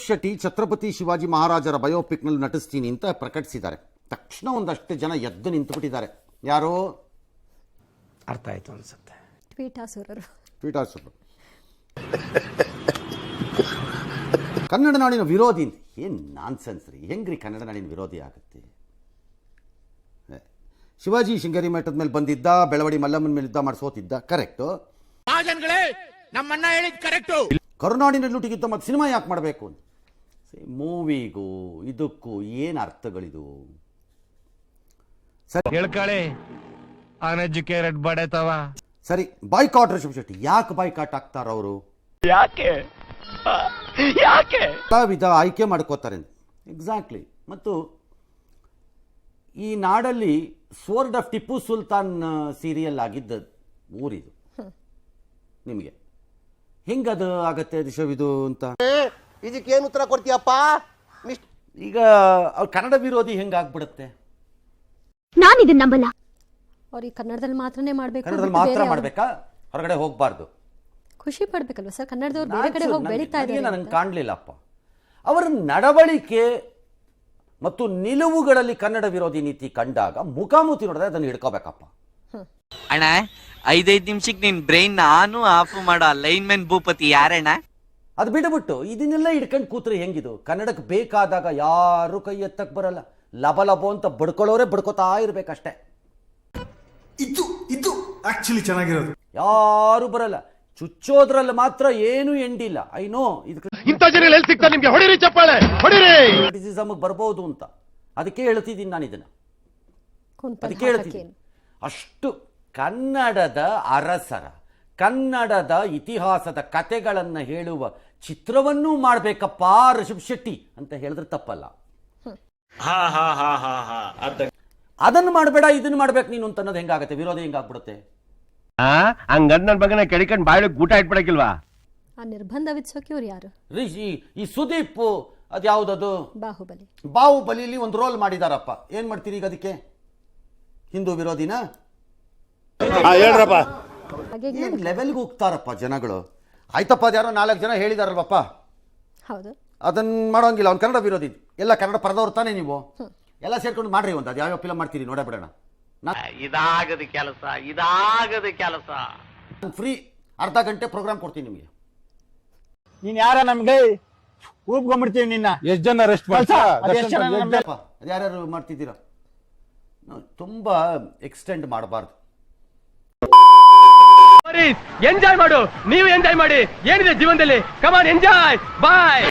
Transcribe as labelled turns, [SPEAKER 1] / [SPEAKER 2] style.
[SPEAKER 1] ಶೆಟ್ಟಿ ಛತ್ರಪತಿ ಶಿವಾಜಿ ಮಹಾರಾಜರ ಬಯೋಪಿಕ್ನಲ್ಲಿ ನಟಿಸ್ತೀನಿ ಅಂತ ಪ್ರಕಟಿಸಿದ್ದಾರೆ. ತಕ್ಷಣ ಒಂದಷ್ಟು ಜನ ಎದ್ದು ನಿಂತುಬಿಟ್ಟಿದ್ದಾರೆ. ಯಾರೋ?
[SPEAKER 2] ಅರ್ಥ ಆಯ್ತು ಅನ್ಸುತ್ತೆ.
[SPEAKER 1] ಕನ್ನಡ ನಾಡಿನ ವಿರೋಧಿ ಏನ್ ನಾನ್ಸೆನ್ಸ್ ರೀ. ಹೆಂಗ್ರಿ ಕನ್ನಡ ನಾಡಿನ ವಿರೋಧಿ ಆಗುತ್ತೆ? ಶಿವಾಜಿ ಶೃಂಗೇರಿ ಮಠದ ಮೇಲೆ ಬಂದಿದ್ದ ಬೆಳವಡಿ ಮಲ್ಲಮ್ಮನ ಮೇಲೆ ಯುದ್ಧ ಮಾಡಿ ಕರೆಕ್ಟ್ ಕರೆಕ್ಟು
[SPEAKER 3] ಮಹಾಜನ್ಗಳೇ ನಮ್ಮಣ್ಣ ಹೇಳಿದ್ ಕರೆಕ್ಟು
[SPEAKER 1] ಕರುನಾಡಿನ ಲೂಟಿಗಿಂತ ಮತ್ತು ಸಿನಿಮಾ ಯಾಕೆ ಮಾಡಬೇಕು ಅಂತ. ಮೂವಿಗೂ ಇದಕ್ಕೂ ಏನು ಅರ್ಥಗಳಿದು? ಸರಿ.
[SPEAKER 4] ಹೇಳ್ಕಳಿ. ಅನ್ಎಜುಕೇಟೆಡ್ ಬಡತವ.
[SPEAKER 1] ಸರಿ ಬಾಯ್ಕಾಟ್ ರಿಷಬ್ ಶೆಟ್ಟಿ ಯಾಕೆ ಬಾಯ್ಕಾಟ್ ಆಗ್ತಾರ ಅವರು?
[SPEAKER 4] ಯಾಕೆ? ಯಾಕೆ?
[SPEAKER 1] ಕಲಾವಿದ ಆಯ್ಕೆ ಮಾಡ್ಕೋತಾರೆ ಎಕ್ಸಾಕ್ಟ್ಲಿ ಮತ್ತು ಈ ನಾಡಲ್ಲಿ sword of Tipu Sultan serial ಆಗಿದ್ದ ಊರಿದು. ನಿಮಗೆ. ಹೆಂಗದು ಆಗತ್ತೆ ರಿಷಬ್ ಇದು ಅಂತ?
[SPEAKER 5] ಏನು ಉತ್ತರ ಕೊಡ್ತೀಯಪ್ಪ? ಮಿಸ್
[SPEAKER 1] ಈಗ ಅವ್ರ ಕನ್ನಡ ವಿರೋಧಿ ಹೆಂಗಾಗ್ಬಿಡುತ್ತೆ?
[SPEAKER 6] ನಾನು ಇದನ್ನ ನಂಬಲ್ಲ.
[SPEAKER 7] ಅವ್ರಿಗೆ ಕನ್ನಡದಲ್ಲಿ ಮಾತ್ರನೇ ಮಾಡ್ಬೇಕು
[SPEAKER 1] ಕನ್ನಡದಲ್ಲಿ ಮಾತ್ರ ಮಾಡ್ಬೇಕಾ? ಹೊರಗಡೆ ಹೋಗ್ಬಾರ್ದು.
[SPEAKER 7] ಖುಷಿ ಪಡ್ಬೇಕಲ್ವಾ ಸರ್? ಕನ್ನಡದವ್ರು ಬೇರೆ ಕಡೆ ಹೋಗಿ ಬೆಳೀತಾ ಇದ್ದಾರೆ
[SPEAKER 1] ನನಗೆ ಕಾಣಲಿಲ್ಲಪ್ಪ. ಅವರ ನಡವಳಿಕೆ ಮತ್ತು ನಿಲುವುಗಳಲ್ಲಿ ಕನ್ನಡ ವಿರೋಧಿ ನೀತಿ ಕಂಡಾಗ ಮುಖಾಮುಖಿ ನೋಡಿದ್ರೆ ಅದನ್ನು ಹಿಡ್ಕೋಬೇಕಪ್ಪ.
[SPEAKER 8] ಅಣ್ಣ ಐದೈದ್ ನಿಮಿಷಕ್ಕೆ ನಿನ್ ಬ್ರೈನ್ ನಾನು ಆಫ್ ಮಾಡೋ ಲೈನ್ ಮ್ಯಾನ್ ಭೂಪತಿ ಯಾರಣ್ಣ?
[SPEAKER 1] ಅದು ಬಿಡಬಿಟ್ಟು ಇದನ್ನೆಲ್ಲ ಹಿಡ್ಕೊಂಡು ಕೂತ್ರೆ ಹೆಂಗಿದು? ಕನ್ನಡಕ್ಕೆ ಬೇಕಾದಾಗ ಯಾರು ಕೈ ಎತ್ತಕ್ ಬರಲ್ಲ. ಲಬ ಲಬೋ ಅಂತ ಬಡ್ಕೊಳ್ಳೋರೆ ಬಡ್ಕೋತಾ ಇರ್ಬೇಕಷ್ಟೇ.
[SPEAKER 9] ಇದು ಇದು ಆಕ್ಚುಲಿ ಚೆನ್ನಾಗಿರೋದು.
[SPEAKER 1] ಯಾರು ಬರಲ್ಲ. ಚುಚ್ಚೋದ್ರಲ್ಲಿ ಮಾತ್ರ ಏನು ಎಂಡಿಲ್ಲ. ಐ ನೋ ಇದಕ್ಕೆ
[SPEAKER 4] ಇಂಥ ಜನ ಎಲ್ಲಿ ಸಿಗ್ತಾರೆ ನಿಮ್ಗೆ? ಹೊಡಿರಿ ಚಪ್ಪಾಳೆ ಹೊಡಿರಿ!
[SPEAKER 1] ಬರ್ಬೋದು ಅಂತ. ಅದಕ್ಕೆ ಹೇಳ್ತಿದ್ದೀನಿ ನಾನು ಇದನ್ನ ಅದಕ್ಕೆ ಹೇಳ್ತೀನಿ
[SPEAKER 7] ಹಾಕಕ್ಕೇನು?
[SPEAKER 1] ಅಷ್ಟು ಕನ್ನಡದ ಅರಸರ ಕನ್ನಡದ ಇತಿಹಾಸದ ಕತೆಗಳನ್ನು ಹೇಳುವ ಚಿತ್ರವನ್ನೂ ಮಾಡಬೇಕಪ್ಪ ಋಷಭ್ ಶೆಟ್ಟಿ ಅಂತ ಹೇಳಿದ್ರೆ ತಪ್ಪಲ್ಲ. ಅದನ್ನು ಮಾಡಬೇಡ ಇದನ್ನು ಮಾಡ್ಬೇಕು ನೀನು ಅಂತ ಅನ್ನೋದು ಹೆಂಗಾಗತ್ತೆ? ವಿರೋಧ ಹೆಂಗಾಗ್ಬಿಡುತ್ತೆ?
[SPEAKER 4] ಹಂಗಂದ್ ನನ್ನ ಮಗನ ಕೆಡಿಕೊಂಡ್ ಬಾಯಿಗೆ ಊಟ ಇಟ್ಬಿಡಕಿಲ್ವಾ
[SPEAKER 7] ಆ ನಿರ್ಬಂಧ ವಿಧಿಸೋಕೆ ಇವ್ರು ಯಾರು?
[SPEAKER 1] ರಿಷಿ ಈ ಸುದೀಪ್ ಅದ್ಯಾವುದದು?
[SPEAKER 7] ಬಾಹುಬಲಿ.
[SPEAKER 1] ಬಾಹುಬಲಿಲಿ ಒಂದು ರೋಲ್ ಮಾಡಿದಾರಪ್ಪ. ಏನ್ ಮಾಡ್ತೀರಿ ಈಗ ಅದಕ್ಕೆ? ಹಿಂದೂ ವಿರೋಧಿನ? ಏನ್ ಲೆವೆಲ್ಗೆ ಹೋಗ್ತಾರಪ್ಪ ಜನಗಳು? ಆಯ್ತಪ್ಪ ಅದ್ಯಾರೋ ನಾಲ್ಕು ಜನ ಹೇಳಿದಾರಲ್ವಪ್ಪ?
[SPEAKER 7] ಹೌದು.
[SPEAKER 1] ಅದನ್ನ ಮಾಡೋಂಗಿಲ್ಲ ಅವ್ನು ಕನ್ನಡ ವಿರೋಧಿ. ಎಲ್ಲ ಕನ್ನಡ ಪರದವ್ರು ತಾನೇ ನೀವು? ಎಲ್ಲ ಸೇರ್ಕೊಂಡು ಮಾಡ್ರಿ ಒಂದು ಅದು ಯಾವ್ಯಾವ ಫಿಲಮ್ ಮಾಡ್ತೀರಿ ನೋಡೇ ಬಿಡೋಣ.
[SPEAKER 8] ಇದಾಗದ ಕೆಲಸ ಇದಾಗದ ಕೆಲಸ.
[SPEAKER 1] ಫ್ರೀ ಅರ್ಧ ಗಂಟೆ ಪ್ರೋಗ್ರಾಮ್ ಕೊಡ್ತೀನಿ ನಿಮಗೆ.
[SPEAKER 3] ನೀನ್ ಯಾರ ನಮ್ಗೆ ಊಬ್ಕೊಂಡ್ಬಿಡ್ತೀವಿ ನಿನ್ನ.
[SPEAKER 2] ಎಷ್ಟು ಜನ ರೆಸ್ಟ್
[SPEAKER 1] ಮಾಡ್ತಾ ಯಾರ್ಯಾರು ಮಾಡ್ತಿದ್ದೀರಾ? ತುಂಬ ಎಕ್ಸ್ಟೆಂಡ್ ಮಾಡಬಾರ್ದು.
[SPEAKER 4] ಎಂಜಾಯ್ ಮಾಡು ನೀವು ಎಂಜಾಯ್ ಮಾಡಿ ಏನಿದೆ ಜೀವನದಲ್ಲಿ ಕಮಾನ್ ಎಂಜಾಯ್ ಬಾಯ್